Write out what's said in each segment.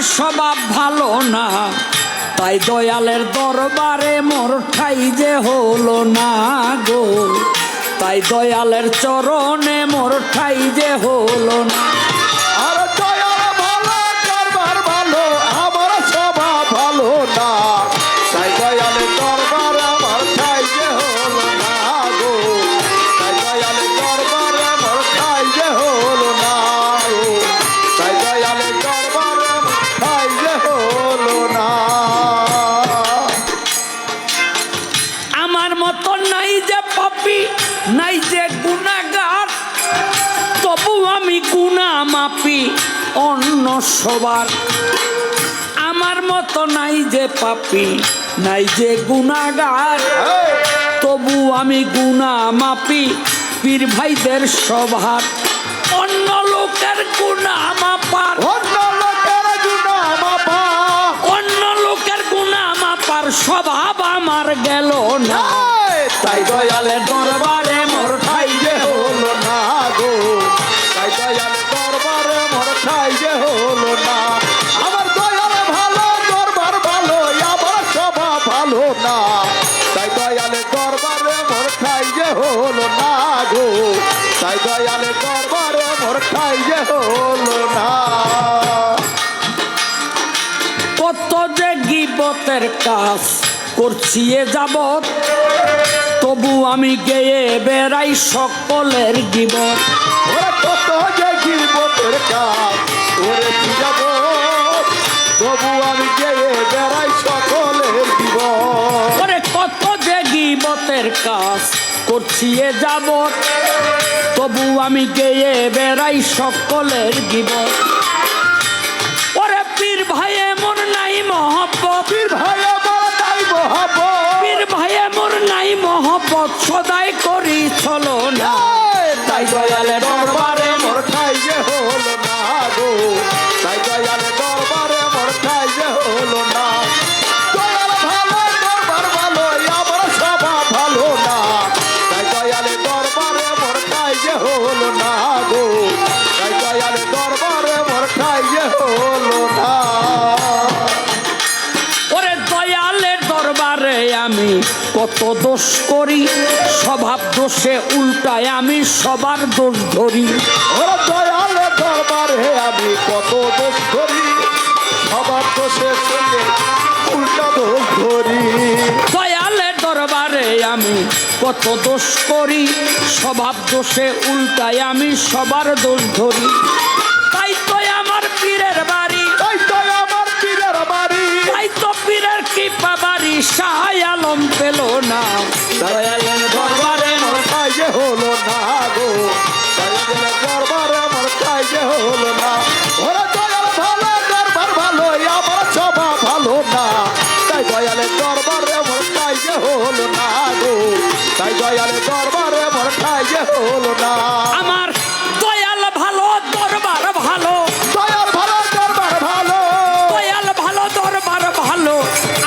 স্বভাব ভালো না। তাই দয়ালের দরবারে মোর ঠাই যে হলো না গো। তাই দয়ালের চরণে মোর ঠাই যে হলো না। নাই যে গুণাগার তবু আমি গুণা মাপি অন্য সবার। আমার মতো নাই যে পাপি নাই যে গুণাগার তবু আমি গুণা মাপি পীর ভাইদের সভার। অন্য লোকের গুণা মাপার। অন্য লোকের গুণা মাপা অন্য লোকের গুণা মাপার স্বভাব আমার গেল না। তাই দয়ালের দরবারে হলো না গো। তাই দয়ালের দরবারে মোর ঠাই যে হলো না। কত যে গিবতের কাজ করছি এ যাবত তবু আমি গেয়ে বেড়াই সকলের ওরে কত যে গিরবতের কাজ ওরে কি যাব তবু আমি গেয়ে বেড়াই সকলের জীবন ওরে কত যে গিবতের কাজ করছি এ তবু আমি গেয়ে বেড়াই সকলের গিবত ওরে পীর ভাই এমন নাই মহব্বত। পীর ভাই কত দোষ করি স্বভাব দোষে উল্টায় আমি সবার দোষ ধরি। দয়ালে দরবারে আমি কত দোষ ধরি সবার দোষে উল্টা দোষ ধরি। দয়ালের দরবারে আমি কত দোষ করি স্বভাব দোষে উল্টায় আমি সবার দোষ ধরি। তাই তো আমার পীরের বাড়ি দয়ালের দরবারে তাই যে হলো না গো। দয়ালের দরবারে আমার তাই হলো না। ওরা দয়াল ভালো দরবার ভালো আমার স্বভাব ভালো না। তাই দয়ালের দরবারে তাই যে হলো না গো। তাই দয়ালের দরবারে তাই যে হলো না। আমার দয়াল ভালো দরবার ভালো। দয়াল ভালো দরবার ভালো। দয়াল ভালো দরবার ভালো।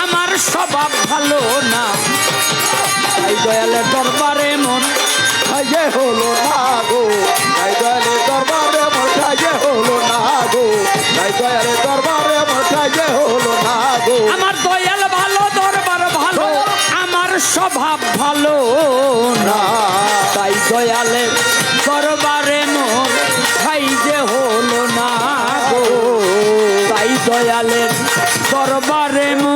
আমার স্বভাব ভালো না। তাই দয়ালের দরবারে মন। তাই যে হলো না গো। তাই দয়ালের দরবারে আমার তাই যে হলো না গো। তাই দয়ালের দরবারে আমার খাইয়ে হলো না গো। আমার দয়াল ভালো দরবার ভালো আমার স্বভাব ভালো না। তাই দয়ালের দরবারে মোর ভাই যে হলো না গো। তাই দয়ালের দরবারে মোর